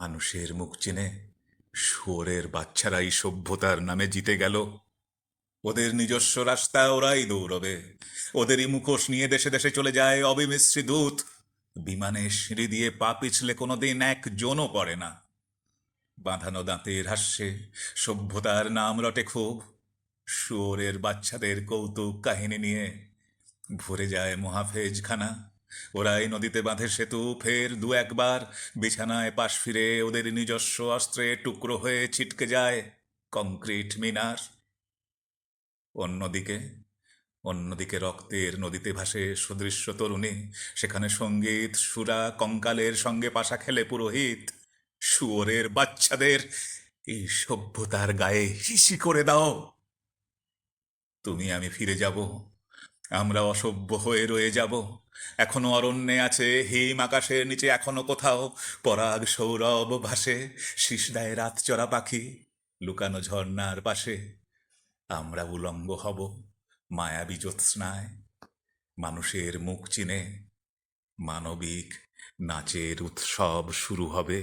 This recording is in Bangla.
মানুষের মুখ চিনে শুয়োরের বাচ্চারাই সভ্যতার নামে জিতে গেল। ওদের নিজস্ব রাস্তা ওরাই দৌড়বে। ওদেরই মুখোশ নিয়ে দেশে দেশে চলে যায় অবিমিশ্রী দূত। বিমানে সিঁড়ি দিয়ে পা পিছলে কোনোদিন একজনও পড়ে না। বাঁধানো দাঁতের হাস্যে সভ্যতার নাম রটে খুব শুয়োরের বাচ্চাদের কৌতুক কাহিনী নিয়ে ভরে যায় মহাফেজখানা। ওরাই নদীতে বাঁধে সেতু, ফের দু একবার। বিছানায় পাশ ফিরে ওদের নিজস্ব অস্ত্রে টুকরো হয়ে ছিটকে যায় কংক্রিট মিনার। অন্যদিকে অন্যদিকে রক্তের নদীতে ভাসে সুদৃশ্য তরুণী। সেখানে সংগীত, সুরা, কঙ্কালের সঙ্গে পাশা খেলে পুরোহিত। শুয়োরের বাচ্চাদের, এই সভ্যতার গায়ে হিসি করে দাও। তুমি, আমি ফিরে যাব। আমরা অসভ্য হয়ে রয়ে যাব। এখনও অরণ্যে আছে হিম আকাশের নিচে, এখনও কোথাও। পরাগ সৌরভ ভাসে শিশদায় রাত চড়া পাখি লুকানো ঝর্ণার পাশে। আমরা উলঙ্গ হব মায়াবী জ্যোৎস্নায়, মানুষের মুখ চিনে। মানবিক নাচের উৎসব শুরু হবে।